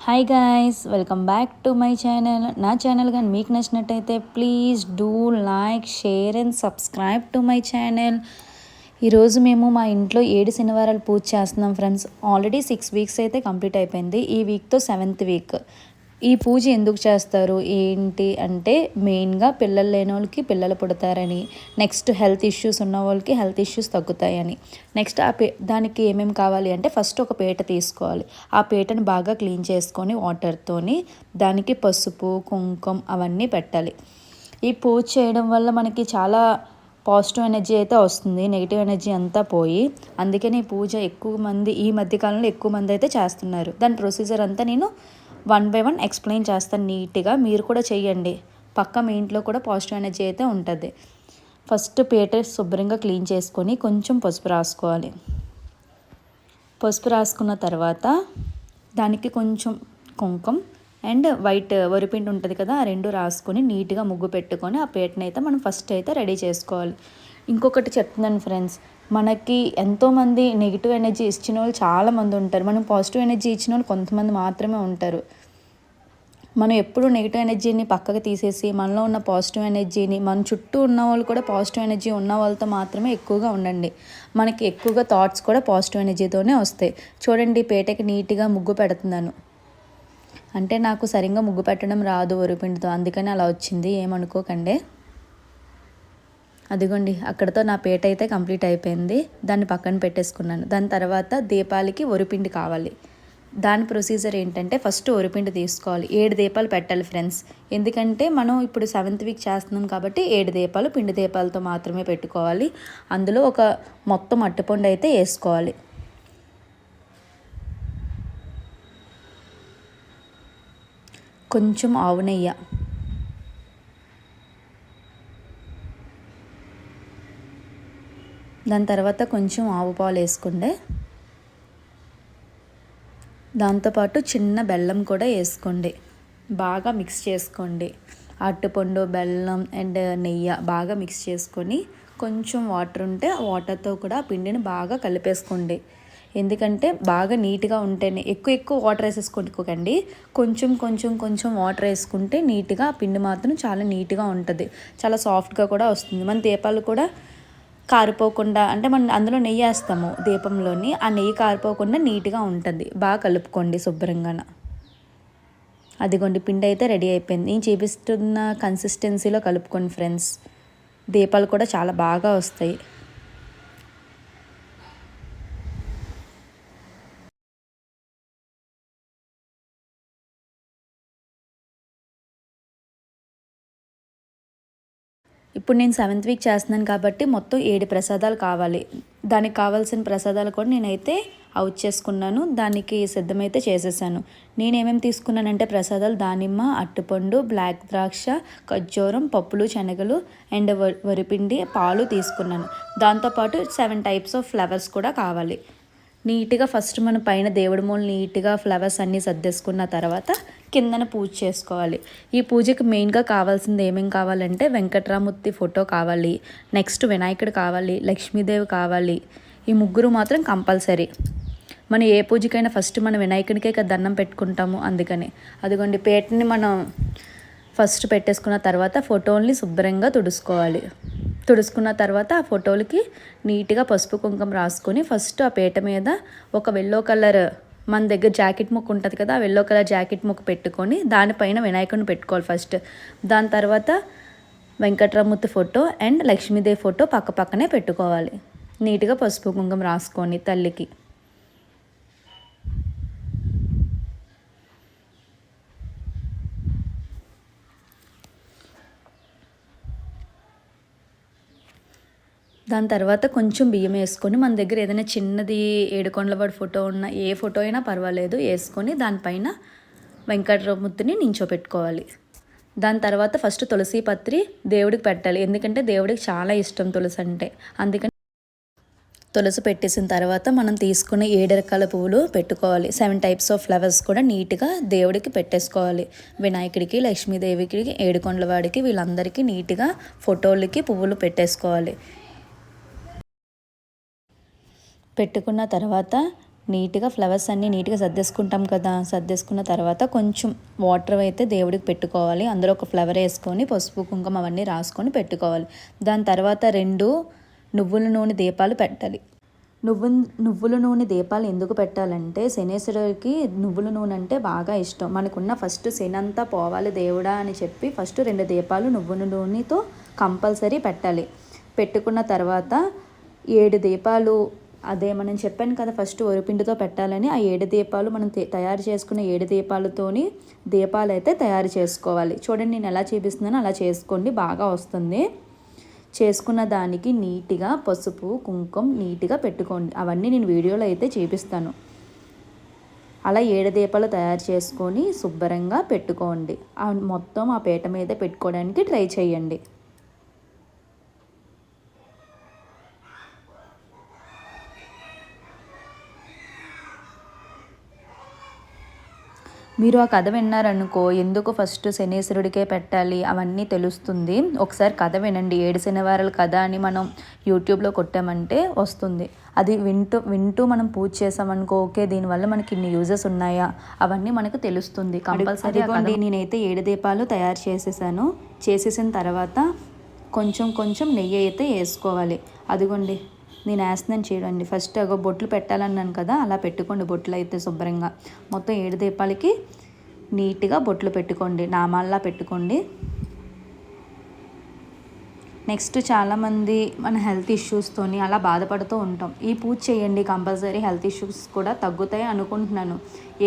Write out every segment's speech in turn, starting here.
Hi guys welcome back to my channel నా channel కానీ మీకు నచ్చినట్టయితే please do like share and subscribe to my channel ఈరోజు మేము మా ఇంట్లో ఏడు శనివారాలు పూజ చేస్తున్నాం ఫ్రెండ్స్ ఆల్రెడీ సిక్స్ వీక్స్ అయితే కంప్లీట్ అయిపోయింది. ఈ వీక్తో సెవెంత్ వీక్ ఈ పూజ ఎందుకు చేస్తారు? ఏంటి అంటే మెయిన్గా పిల్లలు లేని వాళ్ళకి పిల్లలు పుడతారని నెక్స్ట్ హెల్త్ ఇష్యూస్ ఉన్న వాళ్ళకి హెల్త్ ఇష్యూస్ తగ్గుతాయని. నెక్స్ట్ ఆ పే దానికి ఏమేమి కావాలి అంటే ఫస్ట్ ఒక పీట తీసుకోవాలి. ఆ పీటను బాగా క్లీన్ చేసుకొని వాటర్తోని దానికి పసుపు కుంకుమ అవన్నీ పెట్టాలి. ఈ పూజ చేయడం వల్ల మనకి చాలా పాజిటివ్ ఎనర్జీ అయితే వస్తుంది. నెగిటివ్ ఎనర్జీ అంతా పోయి అందుకని పూజ ఎక్కువ మంది ఈ మధ్యకాలంలో ఎక్కువ మంది అయితే చేస్తున్నారు. దాని ప్రొసీజర్ అంతా నేను వన్ బై వన్ ఎక్స్ప్లెయిన్ చేస్తాను నీట్గా మీరు కూడా చేయండి పక్క మీ ఇంట్లో కూడా పాజిటివ్ ఎనర్జీ అయితే ఉంటుంది. ఫస్ట్ పీట శుభ్రంగా క్లీన్ చేసుకొని కొంచెం పసుపు రాసుకోవాలి. పసుపు రాసుకున్న తర్వాత దానికి కొంచెం కుంకుమ అండ్ వైట్ వరిపిండి ఉంటుంది కదా ఆ రెండు రాసుకొని నీట్గా ముగ్గు పెట్టుకొని ఆ పీటని అయితే మనం ఫస్ట్ అయితే రెడీ చేసుకోవాలి. ఇంకొకటి చెప్తున్నాను ఫ్రెండ్స్ మనకి ఎంతోమంది నెగిటివ్ ఎనర్జీ ఇచ్చిన వాళ్ళు చాలామంది ఉంటారు. మనం పాజిటివ్ ఎనర్జీ ఇచ్చిన వాళ్ళు కొంతమంది మాత్రమే ఉంటారు. మనం ఎప్పుడు నెగిటివ్ ఎనర్జీని పక్కకు తీసేసి మనలో ఉన్న పాజిటివ్ ఎనర్జీని మన చుట్టూ ఉన్న వాళ్ళు కూడా పాజిటివ్ ఎనర్జీ ఉన్న వాళ్ళతో మాత్రమే ఎక్కువగా ఉండండి. మనకి ఎక్కువగా థాట్స్ కూడా పాజిటివ్ ఎనర్జీతోనే వస్తాయి. చూడండి పేటకి నీట్గా ముగ్గు పెడుతున్నాను. అంటే నాకు సరిగ్గా ముగ్గు పెట్టడం రాదు వరిపిండితో అందుకని అలా వచ్చింది. ఏమనుకోకండి. అదిగోండి అక్కడతో నా పేట అయితే కంప్లీట్ అయిపోయింది. దాన్ని పక్కన పెట్టేసుకున్నాను. దాని తర్వాత దీపాలకి ఒరిపిండి కావాలి. దాని ప్రొసీజర్ ఏంటంటే ఫస్ట్ ఒరిపిండి తీసుకోవాలి. ఏడు దీపాలు పెట్టాలి ఫ్రెండ్స్. ఎందుకంటే మనం ఇప్పుడు సెవెంత్ వీక్ చేస్తున్నాం కాబట్టి ఏడు దీపాలు పిండి దీపాలతో మాత్రమే పెట్టుకోవాలి. అందులో ఒక మొత్తం అట్టుపండు అయితే వేసుకోవాలి. కొంచెం ఆవు నెయ్యి. దాని తర్వాత కొంచెం ఆవు పాలు వేసుకుండే దాంతోపాటు చిన్న బెల్లం కూడా వేసుకోండి. బాగా మిక్స్ చేసుకోండి. అట్టుపండు బెల్లం అండ్ నెయ్యి బాగా మిక్స్ చేసుకొని కొంచెం వాటర్ ఉంటే ఆ వాటర్తో కూడా ఆ పిండిని బాగా కలిపేసుకోండి. ఎందుకంటే బాగా నీట్గా ఉంటేనే ఎక్కువ ఎక్కువ వాటర్ వేసేసుకోకండి కొంచెం కొంచెం కొంచెం వాటర్ వేసుకుంటే నీట్గా ఆ పిండి మాత్రం చాలా నీట్గా ఉంటుంది. చాలా సాఫ్ట్గా కూడా వస్తుంది. మన దీపాలు కూడా కారిపోకుండా అంటే మనం అందులో నెయ్యి వేస్తాము దీపంలోని ఆ నెయ్యి కారిపోకుండా నీట్గా ఉంటుంది. బాగా కలుపుకోండి శుభ్రంగా. అదిగోండి పిండి అయితే రెడీ అయిపోయింది. నేను చూపిస్తున్న కన్సిస్టెన్సీలో కలుపుకోండి ఫ్రెండ్స్. దీపాలు కూడా చాలా బాగా వస్తాయి. ఇప్పుడు నేను సెవెంత్ వీక్ చేస్తున్నాను కాబట్టి మొత్తం ఏడు ప్రసాదాలు కావాలి. దానికి కావాల్సిన ప్రసాదాలు కూడా నేనైతే అవుట్ చేసుకున్నాను. దానికి సిద్ధమైతే చేసేసాను. నేనేమేమి తీసుకున్నానంటే ప్రసాదాలు దానిమ్మ అట్టుపండు బ్లాక్ ద్రాక్ష ఖర్జూరం పప్పులు శనగలు అండ్ వరిపిండి పాలు తీసుకున్నాను. దాంతోపాటు సెవెన్ టైప్స్ ఆఫ్ ఫ్లవర్స్ కూడా కావాలి. నీట్గా ఫస్ట్ మన పైన దేవుడి మూలు నీట్గా ఫ్లవర్స్ అన్నీ సర్దేసుకున్న తర్వాత కిందన పూజ చేసుకోవాలి. ఈ పూజకి మెయిన్గా కావాల్సింది ఏమేమి కావాలంటే వెంకట్రామూర్తి ఫోటో కావాలి నెక్స్ట్ వినాయకుడు కావాలి లక్ష్మీదేవి కావాలి. ఈ ముగ్గురు మాత్రం కంపల్సరీ. మనం ఏ పూజకైనా ఫస్ట్ మనం వినాయకుడికే దండం పెట్టుకుంటాము అందుకని. అదిగోండి పేటని మనం ఫస్ట్ పెట్టేసుకున్న తర్వాత ఫోటోల్ని శుభ్రంగా తుడుచుకోవాలి. తుడుచుకున్న తర్వాత ఆ ఫోటోలకి నీట్గా పసుపు కుంకుమ రాసుకొని ఫస్ట్ ఆ పీట మీద ఒక వెల్లో కలర్ మన దగ్గర జాకెట్ ముక్కు ఉంటుంది కదా వెల్లో కలర్ జాకెట్ ముక్క పెట్టుకొని దానిపైన వినాయకుడిని పెట్టుకోవాలి ఫస్ట్ దాని తర్వాత Venkatramurthy photo and Lakshmidevi photo పక్క పక్కనే పెట్టుకోవాలి. నీట్గా పసుపు కుంకుమ రాసుకొని తల్లికి. దాని తర్వాత కొంచెం బియ్యం వేసుకొని మన దగ్గర ఏదైనా చిన్నది ఏడుకొండలవాడి ఫోటో ఉన్న ఏ ఫోటో అయినా పర్వాలేదు వేసుకొని దానిపైన వెంకటరముద్దుని నించోపెట్టుకోవాలి. దాని తర్వాత ఫస్ట్ తులసి పత్రి దేవుడికి పెట్టాలి. ఎందుకంటే దేవుడికి చాలా ఇష్టం తులసి అంటే. అందుకని తులసి పెట్టేసిన తర్వాత మనం తీసుకునే ఏడు రకాల పువ్వులు పెట్టుకోవాలి. సెవెన్ టైప్స్ ఆఫ్ ఫ్లవర్స్ కూడా నీట్గా దేవుడికి పెట్టేసుకోవాలి. వినాయకుడికి లక్ష్మీదేవికి ఏడుకొండలవాడికి వీళ్ళందరికీ నీట్గా ఫోటోలకి పువ్వులు పెట్టేసుకోవాలి. పెట్టుకున్న తర్వాత నీట్గా ఫ్లవర్స్ అన్నీ నీట్గా సర్దేసుకుంటాం కదా సర్దేసుకున్న తర్వాత కొంచెం వాటర్ అయితే దేవుడికి పెట్టుకోవాలి. అందులో ఒక ఫ్లవర్ వేసుకొని పసుపు కుంకుమ అవన్నీ రాసుకొని పెట్టుకోవాలి. దాని తర్వాత రెండు నువ్వుల నూనె దీపాలు పెట్టాలి. నువ్వు నువ్వుల నూనె దీపాలు ఎందుకు పెట్టాలంటే శనేశ్వరుడికి నువ్వుల నూనె అంటే బాగా ఇష్టం. మనకున్న ఫస్ట్ శనంతా పోవాలి దేవుడా అని చెప్పి ఫస్ట్ రెండు దీపాలు నువ్వుల నూనెతో కంపల్సరీ పెట్టాలి. పెట్టుకున్న తర్వాత ఏడు దీపాలు అదే మనం చెప్పాను కదా ఫస్ట్ వరిపిండితో పెట్టాలని. ఆ ఏడు దీపాలు మనం తయారు చేసుకున్న ఏడు దీపాలతోని దీపాలు అయితే తయారు చేసుకోవాలి. చూడండి నేను ఎలా చూపిస్తున్నానో అలా చేసుకోండి బాగా వస్తుంది. చేసుకున్న దానికి నీట్గా పసుపు కుంకుమ నీట్గా పెట్టుకోండి. అవన్నీ నేను వీడియోలో అయితే చూపిస్తాను. అలా ఏడు దీపాలు తయారు చేసుకొని శుభ్రంగా పెట్టుకోండి. మొత్తం ఆ పీట మీద పెట్టుకోవడానికి ట్రై చేయండి. మీరు ఆ కథ విన్నారనుకో ఎందుకు ఫస్ట్ శనీశ్వరుడికే పెట్టాలి అవన్నీ తెలుస్తుంది. ఒకసారి కథ వినండి. ఏడు శనివారాల కథ అని మనం యూట్యూబ్లో కొట్టామంటే వస్తుంది. అది వింటూ వింటూ మనం పూజ చేసామనుకో ఓకే దీనివల్ల మనకి ఇన్ని యూజెస్ ఉన్నాయా? అవన్నీ మనకు తెలుస్తుంది. కంపల్సరీ నేనైతే ఏడు దీపాలు తయారు చేసేసాను. చేసేసిన తర్వాత కొంచెం కొంచెం నెయ్యి అయితే వేసుకోవాలి. అదిగోండి. నేను వేస్తున్నాను చేయండి ఫస్ట్ అగో బొట్లు పెట్టాలన్నాను కదా అలా పెట్టుకోండి బొట్లు అయితే శుభ్రంగా. మొత్తం ఏడు దీపాలకి నీట్గా బొట్లు పెట్టుకోండి. నామాల్లా పెట్టుకోండి. నెక్స్ట్ చాలామంది మన హెల్త్ ఇష్యూస్తోని అలా బాధపడుతూ ఉంటాం. ఈ పూజ చేయండి కంపల్సరీ హెల్త్ ఇష్యూస్ కూడా తగ్గుతాయి అనుకుంటున్నాను.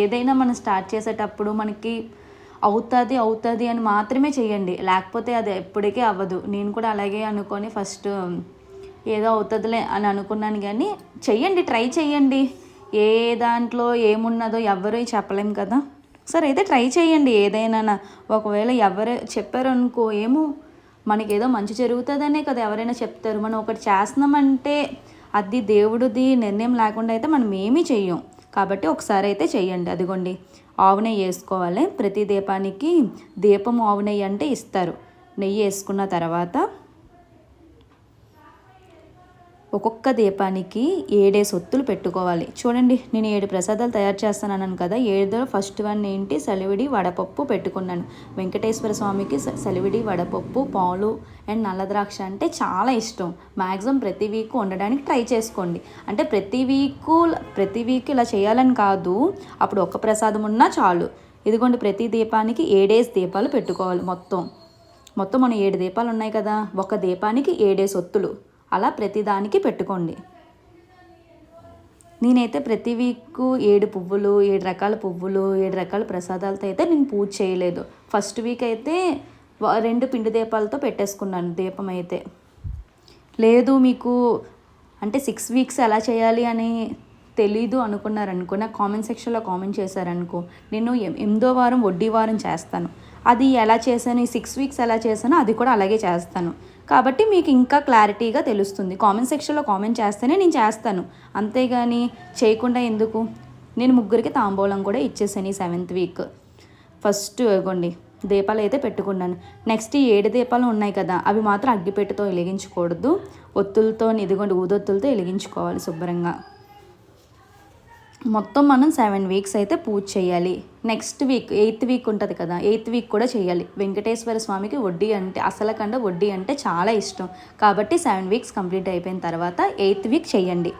ఏదైనా మనం స్టార్ట్ చేసేటప్పుడు మనకి అవుతుంది అవుతుంది అని మాత్రమే చేయండి. లేకపోతే అది ఎప్పటికీ అవ్వదు. నేను కూడా అలాగే అనుకొని ఫస్ట్ ఏదో అవుతుందిలే అని అనుకున్నాను కానీ చెయ్యండి ట్రై చేయండి ఏ దాంట్లో ఏమున్నదో ఎవ్వరూ చెప్పలేం కదా. సరే అయితే ట్రై చేయండి ఏదైనా ఒకవేళ ఎవరు చెప్పారనుకో ఏమో మనకేదో మంచి జరుగుతుందనే కదా ఎవరైనా చెప్తారు. మనం ఒకటి చేస్తున్నామంటే అది దేవుడిది నిర్ణయం లేకుండా అయితే మనం ఏమీ చెయ్యం. కాబట్టి ఒకసారి అయితే చేయండి అదిగోండి ఆవు నెయ్యి వేసుకోవాలి. ప్రతి దీపానికి దీపం ఆవు నెయ్యి అంటే ఇస్తారు. నెయ్యి వేసుకున్న తర్వాత ఒక్కొక్క దీపానికి ఏడే సొత్తులు పెట్టుకోవాలి. చూడండి నేను ఏడు ప్రసాదాలు తయారు చేస్తానన్నాను కదా ఏడులో ఫస్ట్ వన్ ఏంటి? సలివిడి వడపప్పు పెట్టుకున్నాను. వెంకటేశ్వర స్వామికి సలివిడి వడపప్పు పాలు అండ్ నల్ల ద్రాక్ష అంటే చాలా ఇష్టం. మ్యాక్సిమం ప్రతి వీక్ వండడానికి ట్రై చేసుకోండి. అంటే ప్రతి వీకు ప్రతి వీక్ ఇలా చేయాలని కాదు అప్పుడు ఒక్క ప్రసాదం ఉన్నా చాలు. ఇదిగోండి ప్రతి దీపానికి ఏడేసి దీపాలు పెట్టుకోవాలి మొత్తం. మొత్తం మనం ఏడు దీపాలు ఉన్నాయి కదా ఒక దీపానికి ఏడేసి ఒత్తులు అలా ప్రతిదానికి పెట్టుకోండి. నేనైతే ప్రతి వీక్ ఏడు పువ్వులు ఏడు రకాల పువ్వులు ఏడు రకాల ప్రసాదాలతో అయితే నేను పూజ చేయలేదు. ఫస్ట్ వీక్ అయితే రెండు పిండి దీపాలతో పెట్టేసుకున్నాను దీపం అయితే. లేదు మీకు అంటే సిక్స్ వీక్స్ ఎలా చేయాలి అని తెలీదు అనుకున్నారనుకో నాకు కామెంట్ సెక్షన్లో కామెంట్ చేశారనుకో నేను ఎనిమిదో వారం వడ్డీ వారం చేస్తాను. అది ఎలా చేశాను ఈ సిక్స్ వీక్స్ ఎలా చేశానో అది కూడా అలాగే చేస్తాను. కాబట్టి మీకు ఇంకా క్లారిటీగా తెలుస్తుంది. కామెంట్ సెక్షన్లో కామెంట్ చేస్తేనే నేను చేస్తాను. అంతేగాని చేయకుండా ఎందుకు? నేను ముగ్గురికి తాంబూలం కూడా ఇచ్చేసాను ఈ సెవెంత్ వీక్ ఫస్ట్ ఇవ్వండి. దీపాలు అయితే పెట్టుకున్నాను. నెక్స్ట్ ఈ ఏడు దీపాలు ఉన్నాయి కదా అవి మాత్రం అగ్గిపెట్టుతో వెలిగించకూడదు. ఒత్తులతో ఇదిగోండి ఊదొత్తులతో వెలిగించుకోవాలి శుభ్రంగా. మొత్తం మనం సెవెన్ వీక్స్ అయితే పూజ చేయాలి. నెక్స్ట్ వీక్ ఎయిత్ వీక్ ఉంటుంది కదా ఎయిత్ వీక్ కూడా చేయాలి. వెంకటేశ్వర స్వామికి వడ్డీ అంటే అసలు కండ వడ్డీ అంటే చాలా ఇష్టం. కాబట్టి సెవెన్ వీక్స్ కంప్లీట్ అయిపోయిన తర్వాత ఎయిత్ వీక్ చేయండి.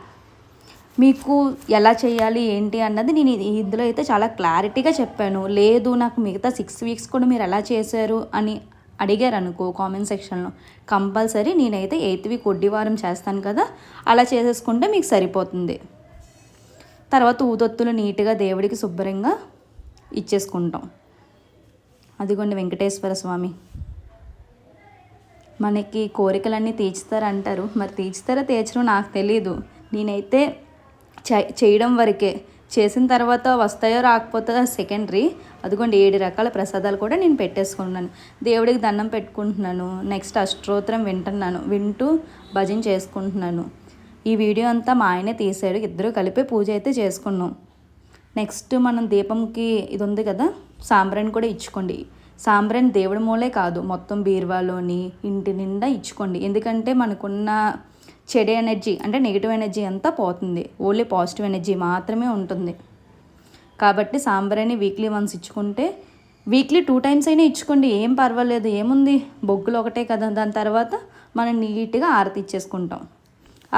మీకు ఎలా చేయాలి ఏంటి అన్నది నేను ఇందులో అయితే చాలా క్లారిటీగా చెప్పాను. లేదు నాకు మిగతా సిక్స్ వీక్స్ కూడా మీరు ఎలా చేశారు అని అడిగారు అనుకో కామెంట్ సెక్షన్లో. కంపల్సరీ నేనైతే ఎయిత్ వీక్ వడ్డీ వారం చేస్తాను కదా అలా చేసేసుకుంటే మీకు సరిపోతుంది. తర్వాత ఊదొత్తులు నీట్గా దేవుడికి శుభ్రంగా ఇచ్చేసుకుంటాం. అదిగోండి వెంకటేశ్వర స్వామి. మనకి కోరికలన్నీ తీర్చుతారంటారు. మరి తీర్చుతారో తీర్చడం నాకు తెలియదు నేనైతే చేయడం వరకే. చేసిన తర్వాత వస్తాయో రాకపోతే సెకండరీ. అదిగోండి ఏడు రకాల ప్రసాదాలు కూడా నేను పెట్టేసుకున్నాను. దేవుడికి దండం పెట్టుకుంటున్నాను. నెక్స్ట్ అష్టోత్తరం వింటున్నాను. వింటూ భజన చేసుకుంటున్నాను. ఈ వీడియో అంతా మా ఆయనే తీసాడు. ఇద్దరు కలిపి పూజ అయితే చేసుకున్నాం. నెక్స్ట్ మనం దీపంకి ఇది ఉంది కదా సాంబ్రాణి కూడా ఇచ్చుకోండి. సాంబ్రాణి దేవుడి మూలే కాదు మొత్తం బీరువాలోని ఇంటి నిండా ఇచ్చుకోండి. ఎందుకంటే మనకున్న చెడు ఎనర్జీ అంటే నెగిటివ్ ఎనర్జీ అంతా పోతుంది. ఓన్లీ పాజిటివ్ ఎనర్జీ మాత్రమే ఉంటుంది. కాబట్టి సాంబ్రాణి వీక్లీ వన్స్ ఇచ్చుకుంటే వీక్లీ టూ టైమ్స్ అయినా ఇచ్చుకోండి. ఏం పర్వాలేదు ఏముంది? బొగ్గులు ఒకటే కదా. దాని తర్వాత మనం నీట్గా ఆరతి ఇచ్చేసుకుంటాం.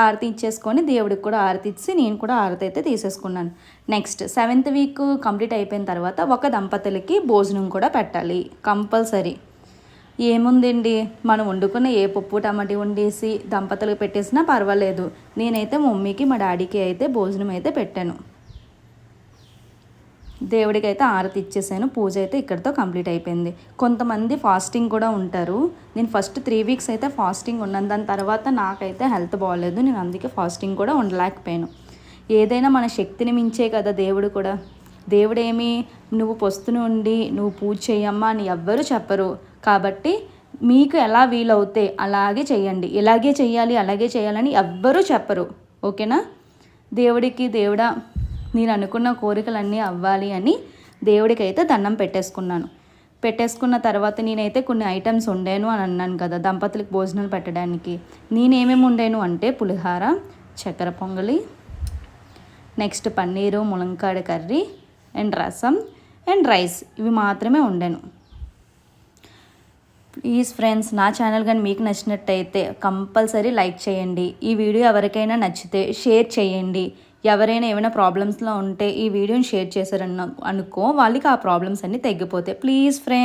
ఆరతి ఇచ్చేసుకొని దేవుడికి కూడా ఆరతి ఇచ్చి నేను కూడా ఆరతి అయితే తీసేసుకున్నాను. నెక్స్ట్ సెవెంత్ వీక్ కంప్లీట్ అయిపోయిన తర్వాత ఒక దంపతులకి భోజనం కూడా పెట్టాలి. కంపల్సరీ ఏముందండి? మనం వండుకున్న ఏ పప్పు టమాటీ వండేసి దంపతులకు పెట్టేసినా పర్వాలేదు. నేనైతే మమ్మీకి మా డాడీకి అయితే భోజనం అయితే పెట్టాను. దేవుడికి అయితే ఆరతి ఇచ్చేసాను. పూజ అయితే ఇక్కడితో కంప్లీట్ అయిపోయింది. కొంతమంది ఫాస్టింగ్ కూడా ఉంటారు. నేను ఫస్ట్ త్రీ వీక్స్ అయితే ఫాస్టింగ్ ఉన్నాను. దాని తర్వాత నాకైతే హెల్త్ బాగోలేదు. నేను అందుకే ఫాస్టింగ్ కూడా ఉండలేకపోయాను. ఏదైనా మన శక్తిని మించే కదా దేవుడు కూడా. దేవుడేమి నువ్వు పొస్తుని ఉండి నువ్వు పూజ చేయమ్మా అని ఎవ్వరు చెప్పరు. కాబట్టి మీకు ఎలా వీలవుతే అలాగే చేయండి ఇలాగే చేయాలి అలాగే చేయాలని ఎవ్వరూ చెప్పరు. ఓకేనా? దేవుడికి దేవుడా నేను అనుకున్న కోరికలన్నీ అవ్వాలి అని దేవుడికైతే దండం పెట్టేసుకున్నాను. పెట్టేసుకున్న తర్వాత నేనైతే కొన్ని ఐటమ్స్ వండాను అని అన్నాను కదా దంపతులకు భోజనాలు పెట్టడానికి. నేనేమేమి వండాను అంటే పులిహార చక్కెర పొంగలి నెక్స్ట్ పన్నీరు ములంకాడ curry and rasam and rice. ఇవి మాత్రమే వండాను. ప్లీజ్ ఫ్రెండ్స్ నా ఛానల్ కానీ మీకు నచ్చినట్టయితే కంపల్సరీ లైక్ చేయండి. ఈ వీడియో ఎవరికైనా నచ్చితే షేర్ చేయండి. ఎవరైనా ఏమైనా ప్రాబ్లమ్స్లో ఉంటే ఈ వీడియోని షేర్ చేశారన్న అనుకో వాళ్ళకి ఆ ప్రాబ్లమ్స్ అన్నీ తగ్గిపోతాయి ప్లీజ్ ఫ్రెండ్